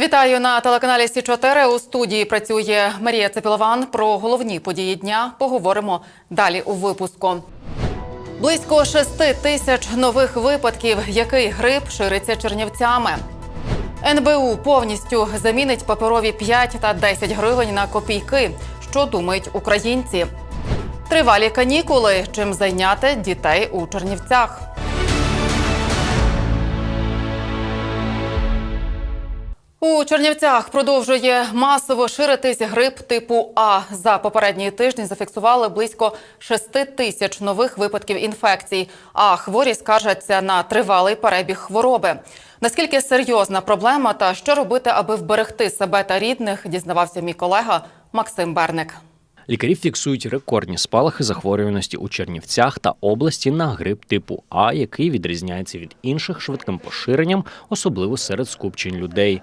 Вітаю на телеканалі Сі 4 У студії працює Марія Цепілован. Про головні події дня поговоримо далі у випуску. Близько 6 тисяч нових випадків, який грип шириться чернівцями. НБУ повністю замінить паперові 5 та 10 гривень на копійки. Що думають українці? Тривалі канікули. Чим зайняти дітей у Чернівцях? У Чернівцях продовжує масово ширитись грип типу А. За попередній тиждень зафіксували близько 6 тисяч нових випадків інфекцій. А хворі скаржаться на тривалий перебіг хвороби. Наскільки серйозна проблема та що робити, аби вберегти себе та рідних, дізнавався мій колега Максим Берник. Лікарі фіксують рекордні спалахи захворюваності у Чернівцях та області на грип типу А, який відрізняється від інших швидким поширенням, особливо серед скупчень людей.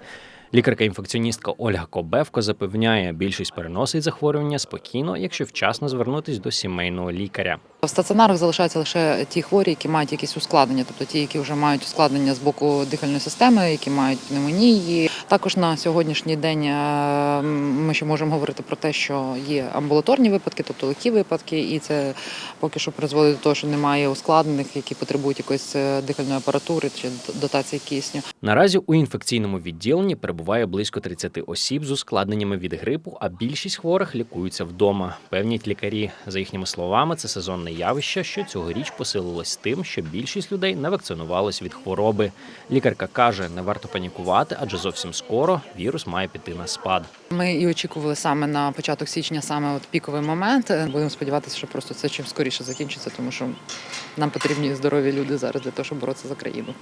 Лікарка-інфекціоністка Ольга Кобевко запевняє, більшість переносить захворювання спокійно, якщо вчасно звернутись до сімейного лікаря. В стаціонарах залишаються лише ті хворі, які мають якісь ускладнення, тобто ті, які вже мають ускладнення з боку дихальної системи, які мають пневмонії. Також на сьогоднішній день е, ми ще можемо говорити про те, що є амбулаторні випадки, тобто легкі випадки, і це поки що призводить до того, що немає ускладнених, які потребують якоїсь е, дихальної апаратури чи дотації кисню. Наразі у інфекційному відділенні перебуває близько 30 осіб з ускладненнями від грипу, а більшість хворих лікуються вдома. Певнять лікарі. За їхніми словами, це сезонне явище, що цьогоріч посилилось тим, що більшість людей не вакцинувалась від хвороби. Лікарка каже, не варто панікувати, адже зовсім скоро вірус має піти на спад. Ми і очікували саме на початок січня, саме от піковий момент. Будемо сподіватися, що просто це чим скоріше закінчиться, тому що нам потрібні здорові люди зараз для того, щоб боротися за країну.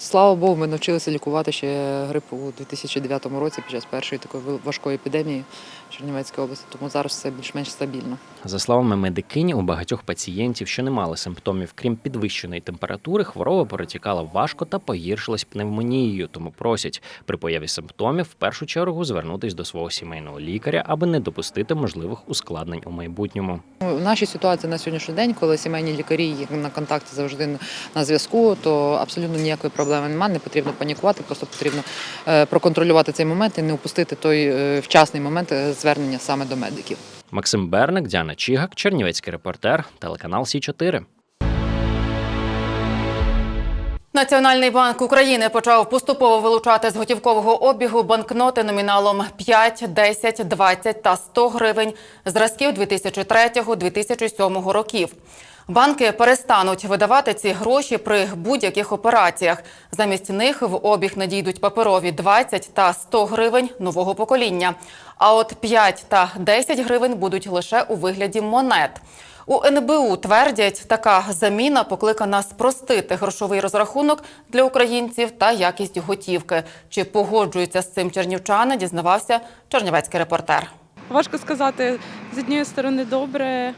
Слава Богу, ми навчилися лікувати ще грип у 2009 році під час першої такої важкої епідемії в Чернівецькій області, тому зараз все більш-менш стабільно. За словами медикині, у багатьох пацієнтів, що не мали симптомів, крім підвищеної температури, хвороба перетікала важко та погіршилась пневмонією. Тому просять при появі симптомів в першу чергу звернутись до свого сімейного лікаря, аби не допустити можливих ускладнень у майбутньому. В нашій ситуації на сьогоднішній день, коли сімейні лікарі на контакті завжди на зв'язку, то абсолютно ніякої проблеми немає. Не потрібно панікувати, просто потрібно е, проконтролювати цей момент і не упустити той е, вчасний момент е, звернення саме до медиків. Максим Берник, Діана Чігак, Чернівецький репортер, телеканал Сі 4 Національний банк України почав поступово вилучати з готівкового обігу банкноти номіналом 5, 10, 20 та 100 гривень зразків 2003-2007 років. Банки перестануть видавати ці гроші при будь-яких операціях. Замість них в обіг надійдуть паперові 20 та 100 гривень нового покоління. А от 5 та 10 гривень будуть лише у вигляді монет. У НБУ твердять, така заміна покликана спростити грошовий розрахунок для українців та якість готівки. Чи погоджуються з цим чернівчани, дізнавався чернівецький репортер. Важко сказати з однієї сторони добре,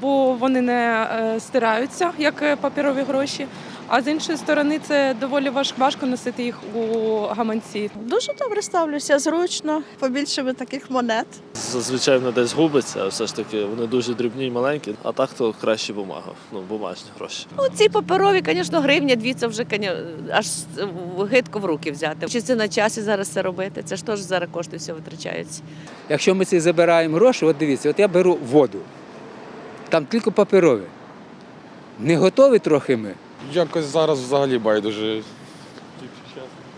бо вони не е, стираються як е, паперові гроші. А з іншої сторони, це доволі важко носити їх у гаманці. Дуже добре ставлюся, зручно, побільше би таких монет. Зазвичай воно десь губиться, все ж таки вони дуже дрібні й маленькі, а так то краще бумага, ну бумажні гроші. Ну, ці паперові, звісно, гривня, дві це вже аж гидко в руки взяти. Чи це на часі зараз це робити? Це ж теж зараз кошти все витрачаються. Якщо ми ці забираємо гроші, от дивіться, от я беру воду, там тільки паперові. Не готові трохи ми. Якось зараз взагалі байдуже.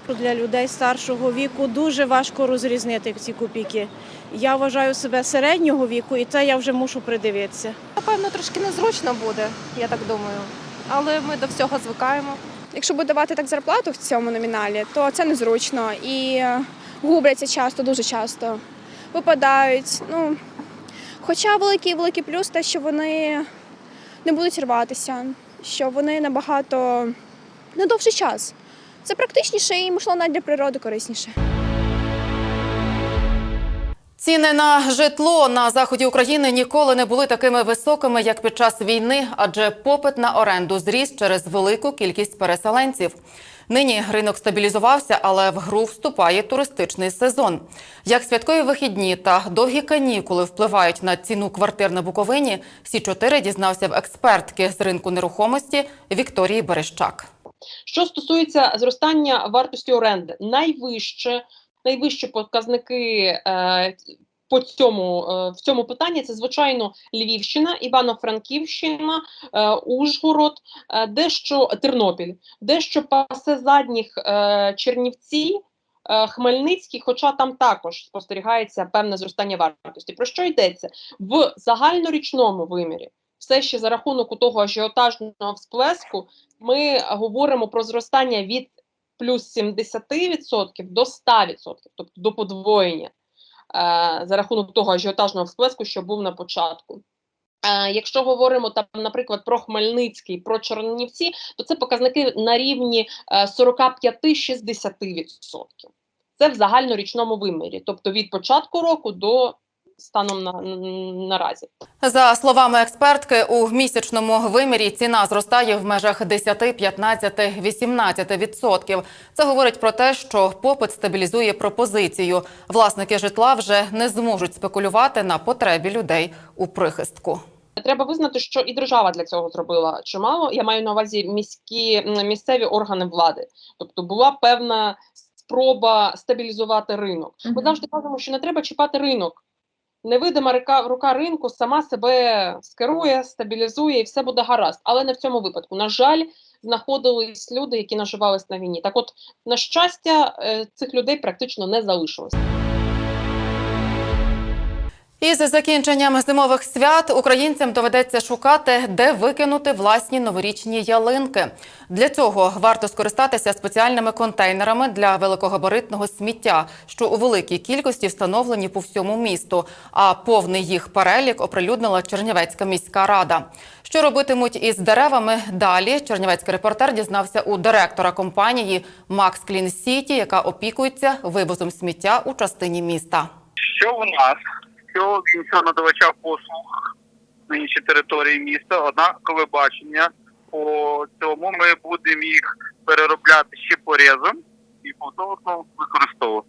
Для людей старшого віку дуже важко розрізнити ці копійки. Я вважаю себе середнього віку, і це я вже мушу придивитися. Напевно, трошки незручно буде, я так думаю. Але ми до всього звикаємо. Якщо буде давати так зарплату в цьому номіналі, то це незручно і е, губляться часто, дуже часто, випадають. Ну, хоча великий великий плюс те, що вони не будуть рватися, що вони набагато на довший час. Це практичніше і, можливо, навіть для природи корисніше. Ціни на житло на заході України ніколи не були такими високими, як під час війни, адже попит на оренду зріс через велику кількість переселенців. Нині ринок стабілізувався, але в гру вступає туристичний сезон. Як святкові вихідні та довгі канікули впливають на ціну квартир на Буковині, Сі 4 дізнався в експертки з ринку нерухомості Вікторії Берещак. Що стосується зростання вартості оренди, найвище, найвищі показники е, по цьому е, в цьому питанні це звичайно Львівщина, Івано-Франківщина, е, Ужгород, е, дещо Тернопіль, дещо пасе задніх Чернівці. Хмельницький, хоча там також спостерігається певне зростання вартості. Про що йдеться в загальнорічному вимірі? Все ще за рахунок у того ажіотажного всплеску ми говоримо про зростання від плюс 70% до 100%, тобто до подвоєння за рахунок того ажіотажного всплеску, що був на початку. Е, Якщо говоримо там, наприклад, про Хмельницький, про Чернівці, то це показники на рівні е, 45-60%. Це в загальнорічному вимірі, тобто від початку року до станом на, наразі. За словами експертки, у місячному вимірі ціна зростає в межах 10, 15, 18 відсотків. Це говорить про те, що попит стабілізує пропозицію. Власники житла вже не зможуть спекулювати на потребі людей у прихистку. Треба визнати, що і держава для цього зробила чимало. Я маю на увазі міські місцеві органи влади. Тобто була певна спроба стабілізувати ринок. Ми завжди кажемо, що не треба чіпати ринок. Невидима рука, рука ринку сама себе скерує, стабілізує і все буде гаразд. Але не в цьому випадку. На жаль, знаходились люди, які наживались на війні. Так, от, на щастя, е, цих людей практично не залишилось. Із закінченням зимових свят українцям доведеться шукати, де викинути власні новорічні ялинки. Для цього варто скористатися спеціальними контейнерами для великогабаритного сміття, що у великій кількості встановлені по всьому місту. А повний їх перелік оприлюднила Чернівецька міська рада. Що робитимуть із деревами далі? Чернівецький репортер дізнався у директора компанії Макс Клін Сіті, яка опікується вивозом сміття у частині міста. що у нас, що він іншого надавача послуг на іншій території міста, однакове бачення по цьому ми будемо їх переробляти ще порізом і повторно використовувати.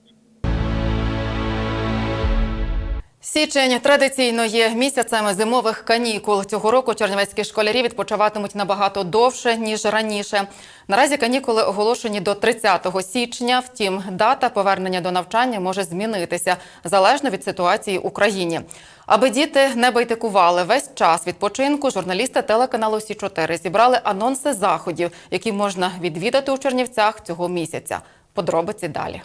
Січень традиційно є місяцем зимових канікул. Цього року чернівецькі школярі відпочиватимуть набагато довше ніж раніше. Наразі канікули оголошені до 30 січня. Втім, дата повернення до навчання може змінитися залежно від ситуації в Україні. Аби діти не байтикували весь час відпочинку, журналісти телеканалу Сі 4 зібрали анонси заходів, які можна відвідати у Чернівцях цього місяця. Подробиці далі.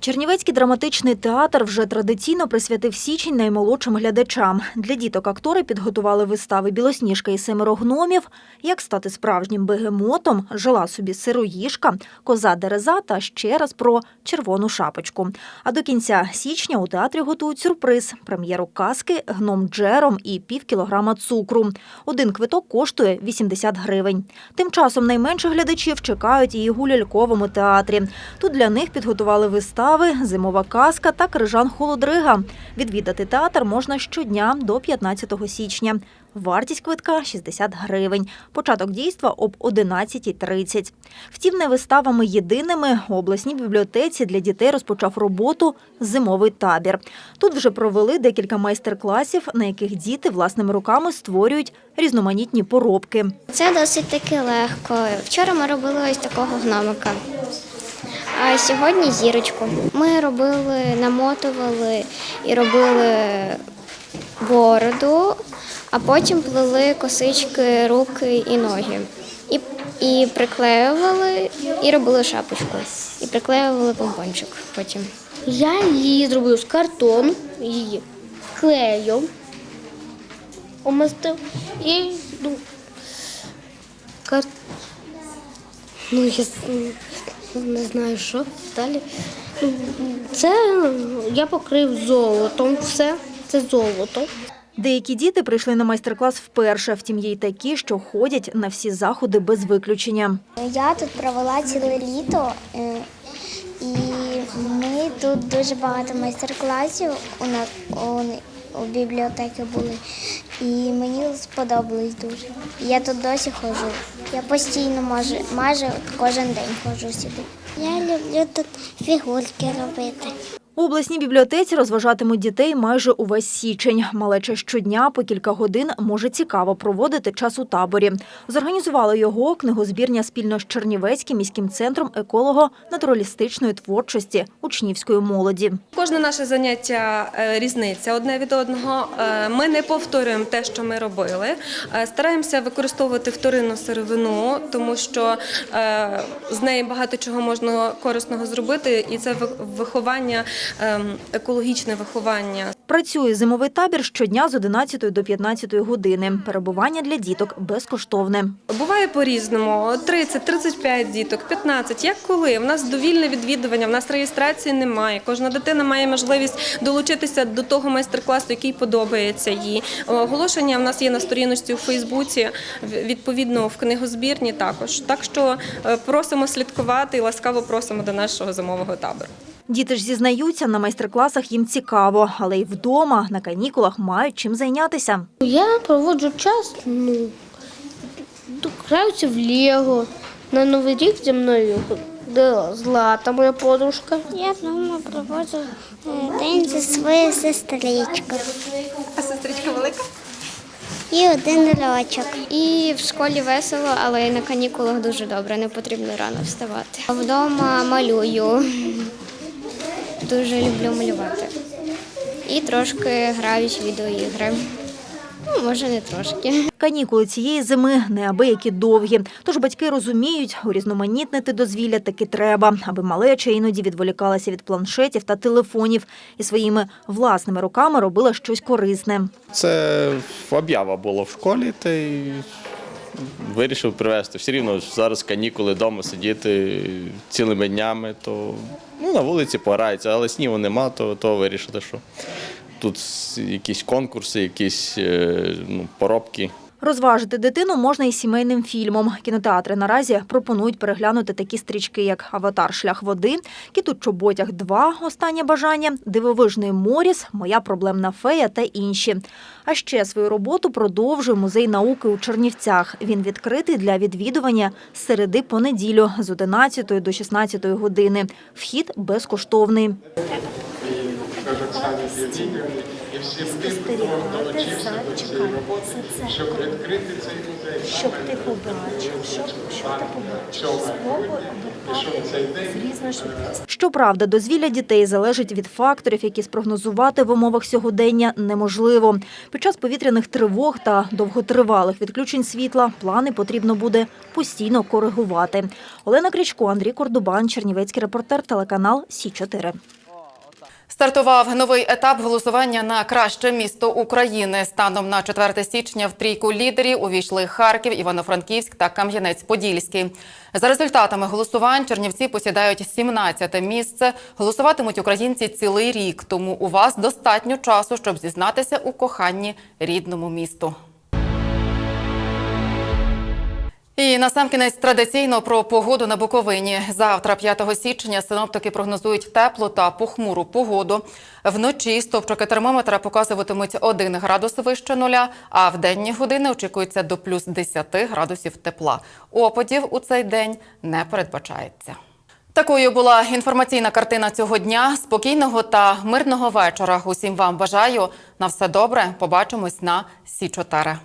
Чернівецький драматичний театр вже традиційно присвятив січень наймолодшим глядачам. Для діток актори підготували вистави Білосніжка і семеро гномів, як стати справжнім бегемотом, жила собі сироїжка, коза дереза та ще раз про червону шапочку. А до кінця січня у театрі готують сюрприз прем'єру казки гном Джером і пів кілограма цукру. Один квиток коштує 80 гривень. Тим часом найменше глядачів чекають і у ляльковому театрі. Тут для них підготували вистави Зимова казка та Крижан Холодрига. Відвідати театр можна щодня до 15 січня. Вартість квитка 60 гривень. Початок дійства об 11.30. Втім, не виставами єдиними у обласній бібліотеці для дітей розпочав роботу зимовий табір. Тут вже провели декілька майстер-класів, на яких діти власними руками створюють різноманітні поробки. Це досить таки легко. Вчора ми робили ось такого гномика. А сьогодні зірочку. Ми робили, намотували і робили бороду, а потім плели косички, руки і ноги. І, і приклеювали, і робили шапочку. І приклеювали помпончик потім. Я її зробив з картону, її клею, умастив і ну, кар... ну, я не знаю, що далі. Ну, Це я покрив золотом все, це золото. Деякі діти прийшли на майстер-клас вперше, втім є й такі, що ходять на всі заходи без виключення. Я тут провела ціле літо, е, і ми тут дуже багато майстер-класів у нас у, бібліотеки були. І мені сподобалось дуже. Я тут досі ходжу. Я постійно можу, майже кожен день ходжу сюди. Я люблю тут фігурки робити. У обласній бібліотеці розважатимуть дітей майже увесь січень. Малеча щодня по кілька годин може цікаво проводити час у таборі. Зорганізували його книгозбірня спільно з Чернівецьким міським центром еколого-натуралістичної творчості учнівської молоді. Кожне наше заняття е, різниця одне від одного. Е, Ми не повторюємо те, що ми робили. Е, Стараємося використовувати вторинну сировину, тому що з неї багато чого можна корисного зробити, і це ви- виховання, екологічне виховання. Працює зимовий табір щодня з 11 до 15 години. Перебування для діток безкоштовне. Буває по-різному: 30, 35 діток, 15, як коли. У нас довільне відвідування, в нас реєстрації немає. Кожна дитина має можливість долучитися до того майстер-класу, який подобається їй. Оголошення в нас є на сторіночці у Фейсбуці, в- відповідно в книгозбірні також. Так що е, просимо слідкувати і ласкаво просимо до нашого зимового табору. Діти ж зізнаються, на майстер-класах їм цікаво, але й вдома на канікулах мають чим зайнятися. Я проводжу час, ну, граюся в Лего. На Новий рік зі мною Злата, моя подружка. Я вдома проводжу е, день зі своєю сестричкою. А сестричка велика? І один рочок. І в школі весело, але на канікулах дуже добре, не потрібно рано вставати. Вдома малюю. Дуже люблю малювати. І трошки граюсь в відеоігри. Ну, може, не трошки. Канікули цієї зими неабиякі довгі. Тож батьки розуміють, урізноманітнити дозвілля таки треба, аби малеча іноді відволікалася від планшетів та телефонів і своїми власними руками робила щось корисне. Це об'ява була в школі, та й вирішив привезти. Все рівно зараз канікули вдома сидіти цілими днями, то ну, на вулиці пограються, але снігу нема, то, то вирішили, що тут якісь конкурси, якісь е, ну, поробки. Розважити дитину можна і сімейним фільмом. Кінотеатри наразі пропонують переглянути такі стрічки, як Аватар Шлях води, Кітут Чоботяг 2 Останнє бажання, Дивовижний Моріс, Моя проблемна фея та інші. А ще свою роботу продовжує музей науки у Чернівцях. Він відкритий для відвідування з середи по неділю з 11 до 16 години. Вхід безкоштовний. Спостерігати за чекай, це це щоб ти побачив, щоб, щоб ти побачив. Спробуй обертати з різною швидкістю. Щоправда, дозвілля дітей залежить від факторів, які спрогнозувати в умовах сьогодення неможливо. Під час повітряних тривог та довготривалих відключень світла плани потрібно буде постійно коригувати. Олена Крічко, Андрій Кордубан, Чернівецький репортер, телеканал Сі 4 Стартував новий етап голосування на краще місто України. Станом на 4 січня в трійку лідерів увійшли Харків, Івано-Франківськ та Кам'янець-Подільський. За результатами голосувань Чернівці посідають 17 місце. Голосуватимуть українці цілий рік, тому у вас достатньо часу, щоб зізнатися у коханні рідному місту. І насамкінець традиційно про погоду на Буковині. Завтра, 5 січня, синоптики прогнозують теплу та похмуру погоду. Вночі стовпчики термометра показуватимуть 1 градус вище нуля, а в денні години очікується до плюс 10 градусів тепла. Опадів у цей день не передбачається. Такою була інформаційна картина цього дня. Спокійного та мирного вечора. Усім вам бажаю на все добре. Побачимось на Сі 4